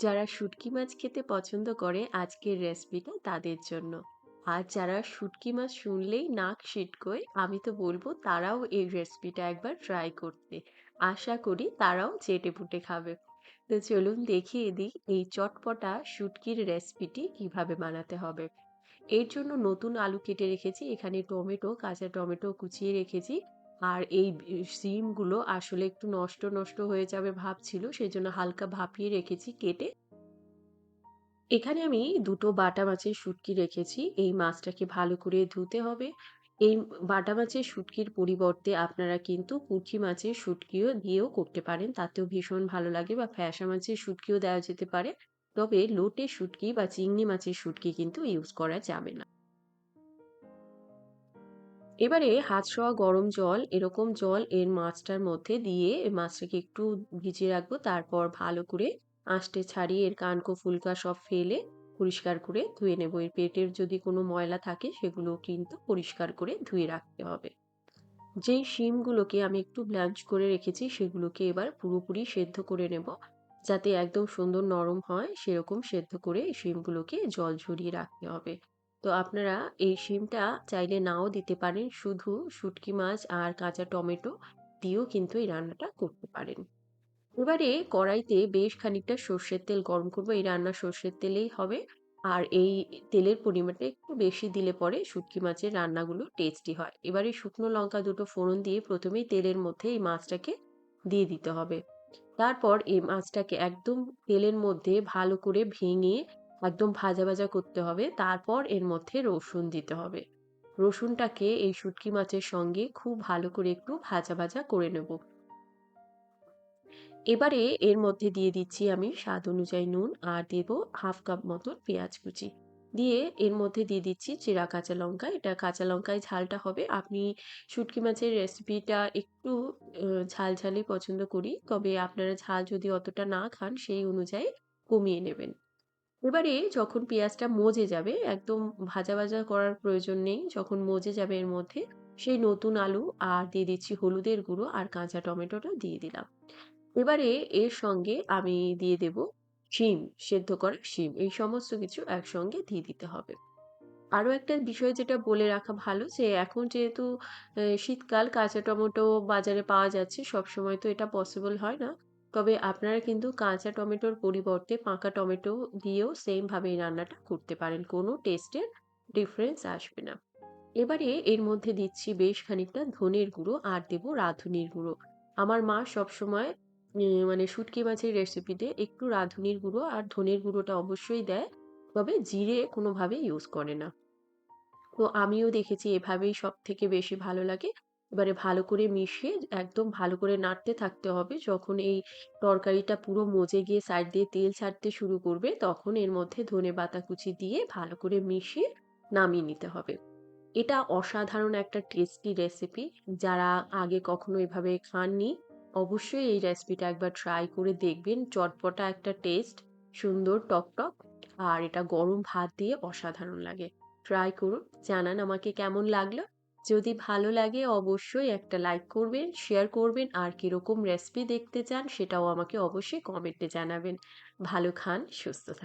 যারা শুটকি মাছ খেতে পছন্দ করে, আজকের রেসিপিটা তাদের জন্য। আর যারা শুটকি মাছ শুনলেই নাক সিটকোয়, আমি তো বলব তারাও এই রেসিপিটা একবার ট্রাই করতে। আশা করি তারাও চেটে পুটে খাবে। তো চলুন দেখিয়ে দিই এই চটপটা শুটকির রেসিপিটি কীভাবে বানাতে হবে। এর জন্য নতুন আলু কেটে রেখেছি, এখানে টমেটো, কাঁচা টমেটো কুচিয়ে রেখেছি। আর এই সিমগুলো আসলে একটু নষ্ট নষ্ট হয়ে যাবে ভাব ছিল সেই জন্য হালকা ভাপিয়ে রেখেছি কেটে। এখানে আমি দুটো বাটা মাছের শুটকি রেখেছি, এই মাছটাকে ভালো করে ধুতে হবে। এই বাটা মাছের শুটকির পরিবর্তে আপনারা কিন্তু পুঁটি মাছের শুটকিও দিয়েও করতে পারেন, তাতেও ভীষণ ভালো লাগে বা ফ্যাসা মাছের শুটকিও দেওয়া যেতে পারে। তবে লোটে শুটকি বা চিংড়ি মাছের শুটকি কিন্তু ইউজ করা যাবে না। এবারে হাত ছোঁয়া গরম জল, এরকম জল এর মাছটার মধ্যে দিয়ে মাছটাকে একটু ভিজিয়ে রাখব। তারপর ভালো করে আঁশটে ছাড়িয়ে এর কানকো ফুলকা সব ফেলে পরিষ্কার করে ধুয়ে নেব। এর পেটের যদি কোনো ময়লা থাকে সেগুলো কিন্তু পরিষ্কার করে ধুয়ে রাখতে হবে। যেই শিমগুলোকে আমি একটু ব্লাঞ্চ করে রেখেছি সেগুলোকে এবার পুরোপুরি সেদ্ধ করে নেব। যাতে একদম সুন্দর নরম হয় সেরকম সেদ্ধ করে শিমগুলোকে জল ঝরিয়ে রাখতে হবে। তো আপনারা এই শিমটা চাইলে নাও দিতে পারেন। শুধু শুটকি মাছ আর কাঁচা টমেটো দিয়েও কিন্তু এই রান্নাটা করতে পারেন। এবারে কড়াইতে বেশ খানিকটা সর্ষের তেল গরম করব। এই রান্না সর্ষের তেলেই হবে। আর এই তেলের পরিমাণটা একটু বেশি দিলে পরে শুটকি মাছের রান্নাগুলো টেস্টি হয়। এবারে শুকনো লঙ্কা দুটো ফোড়ন দিয়ে প্রথমেই তেলের মধ্যে এই মাছটাকে দিয়ে দিতে হবে। তারপর এই মাছটাকে একদম তেলের মধ্যে ভালো করে ভেঙে একদম ভাজা ভাজা করতে হবে। তারপর এর মধ্যে রসুন দিতে হবে। রসুনটাকে এই শুটকি মাছের সঙ্গে খুব ভালো করে একটু ভাজা ভাজা করে নেব। এবারে এর মধ্যে দিয়ে দিচ্ছি আমি স্বাদ অনুযায়ী নুন আর দেব হাফ কাপ মতন পেঁয়াজ কুচি। দিয়ে এর মধ্যে দিয়ে দিচ্ছি চেরা কাঁচা লঙ্কা। এটা কাঁচা লঙ্কায় ঝালটা হবে। আপনি শুটকি মাছের রেসিপিটা একটু ঝাল ঝালই পছন্দ করি। তবে আপনারা ঝাল যদি অতটা না খান, সেই অনুযায়ী কমিয়ে নেবেন। এবারে যখন পেঁয়াজটা মজে যাবে, একদম ভাজা ভাজা করার প্রয়োজন নেই, যখন মজে যাবে এর মধ্যে, সেই নতুন আলু আর দিয়ে দিচ্ছি হলুদের গুঁড়ো আর কাঁচা টমেটোটা দিয়ে দিলাম। এবারে এর সঙ্গে আমি দিয়ে দেব শিম, সেদ্ধ করা শিম। এই সমস্ত কিছু একসঙ্গে দিয়ে দিতে হবে। আরও একটা বিষয় যেটা বলে রাখা ভালো যে এখন যেহেতু শীতকাল, কাঁচা টমেটো বাজারে পাওয়া যাচ্ছে সব সময় তো এটা পসিবল হয় না। তবে আপনারা কিন্তু কাঁচা টমেটোর পরিবর্তে পাকা টমেটো দিয়েও সেমভাবে এই রান্নাটা করতে পারেন। কোনো টেস্টের ডিফারেন্স আসবে না। এবারে এর মধ্যে দিচ্ছি বেশ খানিকটা ধনের গুঁড়ো আর দেবো রাঁধুনির গুঁড়ো। আমার মা সবসময় মানে শুটকি মাছের রেসিপিতে একটু রাঁধুনির গুঁড়ো আর ধনের গুঁড়োটা অবশ্যই দেয়, তবে জিরে কোনোভাবে ইউজ করে না। তো আমিও দেখেছি এভাবেই সব থেকে বেশি ভালো লাগে। এবারে ভালো করে মিশিয়ে একদম ভালো করে নাড়তে থাকতে হবে। যখন এই তরকারিটা পুরো মজে গিয়ে সাইড দিয়ে তেল ছাড়তে শুরু করবে, তখন এর মধ্যে ধনে পাতা কুচি দিয়ে ভালো করে মিশিয়ে নামিয়ে নিতে হবে। এটা অসাধারণ একটা টেস্টি রেসিপি যারা আগে কখনো এভাবে খাননি, অবশ্যই এই রেসিপিটা একবার ট্রাই করে দেখবেন। চটপটা একটা টেস্ট সুন্দর টকটক আর এটা গরম ভাত দিয়ে অসাধারণ লাগে। ট্রাই করুন। জানান আমাকে কেমন লাগল। যদি ভালো লাগে অবশ্যই একটা লাইক করবেন শেয়ার করবেন, আর কীরকম রেসিপি দেখতে চান সেটাও আমাকে অবশ্যই কমেন্টে জানাবেন। ভালো খান, সুস্থ থাকুন